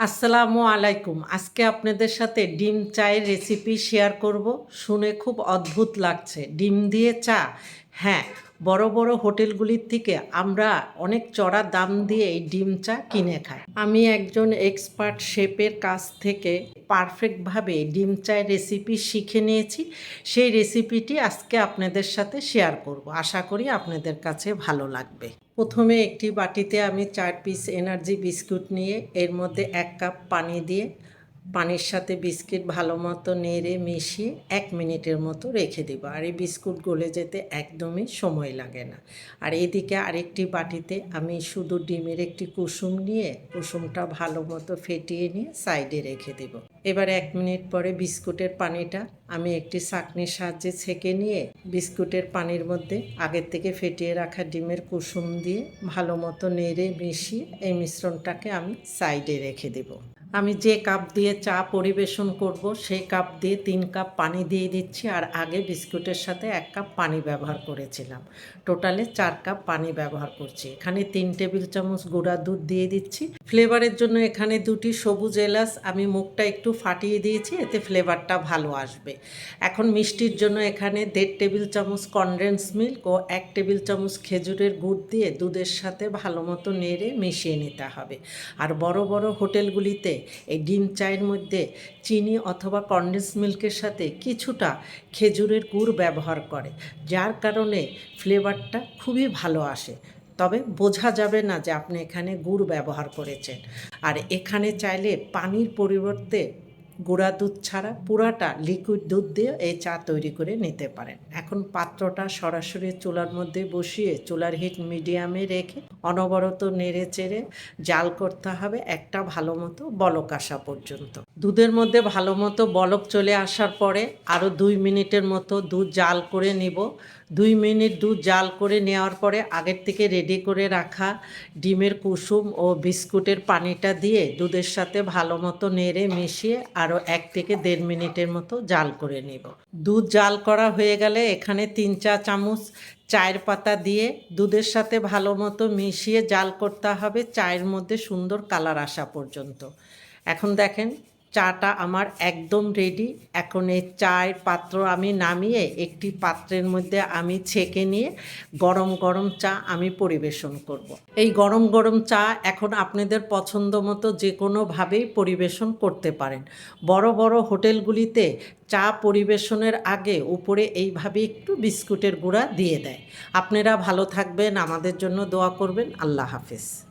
আসসালামু আলাইকুম। আজকে আপনাদের সাথে ডিম চায়ের রেসিপি শেয়ার করব। শুনে খুব অদ্ভুত লাগছে। ডিম দিয়ে চা হ্যাঁ বড় বড় হোটেলগুলির থেকে আমরা অনেক চড়া দাম দিয়ে এই ডিম চা কিনে খাই। আমি একজন এক্সপার্ট শেপের কাছ থেকে পারফেক্টভাবে ডিম চায়ের রেসিপি শিখে নিয়েছি। সেই রেসিপিটি আজকে আপনাদের সাথে শেয়ার করব। আশা করি আপনাদের কাছে ভালো লাগবে। প্রথমে একটি বাটিতে আমি চার পিস এনার্জি বিস্কুট নিয়ে এর মধ্যে এক কাপ পানি দিয়ে পানির সাথে বিস্কিট ভালো মতো নেড়ে মিশিয়ে এক মিনিটের মতো রেখে দেব। আর এই বিস্কুট গলে যেতে একদমই সময় লাগে না। আর এদিকে আরেকটি বাটিতে আমি শুধু ডিমের একটি কুসুম নিয়ে কুসুমটা ভালো মতো ফেটিয়ে নিয়ে সাইডে রেখে দেব। এবার এক মিনিট পরে বিস্কুটের পানিটা আমি একটি ছাঁকনির সাহায্যে ছেঁকে নিয়ে বিস্কুটের পানির মধ্যে আগের থেকে ফেটিয়ে রাখা ডিমের কুসুম দিয়ে ভালো মতো নেড়ে মিশিয়ে এই মিশ্রণটাকে আমি সাইডে রেখে দেব। আমি যে কাপ দিয়ে চা পরিবেশন করব, সেই কাপ দিয়ে তিন কাপ পানি দিয়ে দিচ্ছি। আর আগে বিস্কুটের সাথে এক কাপ পানি ব্যবহার করেছিলাম। টোটালে চার কাপ পানি ব্যবহার করছি। এখানে তিন টেবিল চামচ গুঁড়া দুধ দিয়ে দিচ্ছি। ফ্লেভারের জন্য এখানে দুটি সবুজ এলাচ আমি মুখটা একটু ফাটিয়ে দিয়েছি, এতে ফ্লেভারটা ভালো আসবে। এখন মিষ্টির জন্য এখানে দেড় টেবিল চামচ কনডেন্স মিল্ক ও এক টেবিল চামচ খেজুরের গুড় দিয়ে দুধের সাথে ভালো মতো নেড়ে মিশিয়ে নিতে হবে। আর বড় বড় হোটেলগুলিতে এই ডিম চায়ের মধ্যে চিনি অথবা কন্ডেন্স মিল্কের সাথে কিছুটা খেজুরের গুড় ব্যবহার করে, যার কারণে ফ্লেভারটা খুবই ভালো আসে। তবে বোঝা যাবে না যে আপনি এখানে গুড় ব্যবহার করেছেন। আর এখানে চাইলে পানির পরিবর্তে গুঁড়া দুধ ছাড়া পুরাটা লিকুইড দুধ দিয়ে এই চা তৈরি করে নিতে পারেন। এখন পাত্রটা সরাসরি চুলার মধ্যে বসিয়ে চুলার হিট মিডিয়ামে রেখে অনবরত নেড়ে চেড়ে জাল করতে হবে একটা ভালো মতো বলক আসা পর্যন্ত। দুধের মধ্যে ভালো মতো বলক চলে আসার পরে আরও দুই মিনিটের মতো দুধ জাল করে নিব। দুই মিনিট দুধ জাল করে নেওয়ার পরে আগের থেকে রেডি করে রাখা ডিমের কুসুম ও বিস্কুটের পানিটা দিয়ে দুধের সাথে ভালো মতো নেড়ে মিশিয়ে আরও এক থেকে দেড় মিনিটের মতো জাল করে নেব। দুধ জাল করা হয়ে গেলে এখানে তিন চা চামচ চায়ের পাতা দিয়ে দুধের সাথে ভালো মতো মিশিয়ে জাল করতে হবে চায়ের মধ্যে সুন্দর কালার আসা পর্যন্ত। এখন দেখেন চাটা আমার একদম রেডি এখন এই চায়ের পাত্র আমি নামিয়ে একটি পাত্রের মধ্যে আমি ছেঁকে নিয়ে গরম গরম চা আমি পরিবেশন করব। এই গরম গরম চা এখন আপনাদের পছন্দ মতো যে কোনোভাবেই পরিবেশন করতে পারেন। বড় বড় হোটেলগুলিতে চা পরিবেশনের আগে উপরে এইভাবে একটু বিস্কুটের গুঁড়া দিয়ে দেয়। আপনারা ভালো থাকবেন, আমাদের জন্য দোয়া করবেন। আল্লাহ হাফেজ।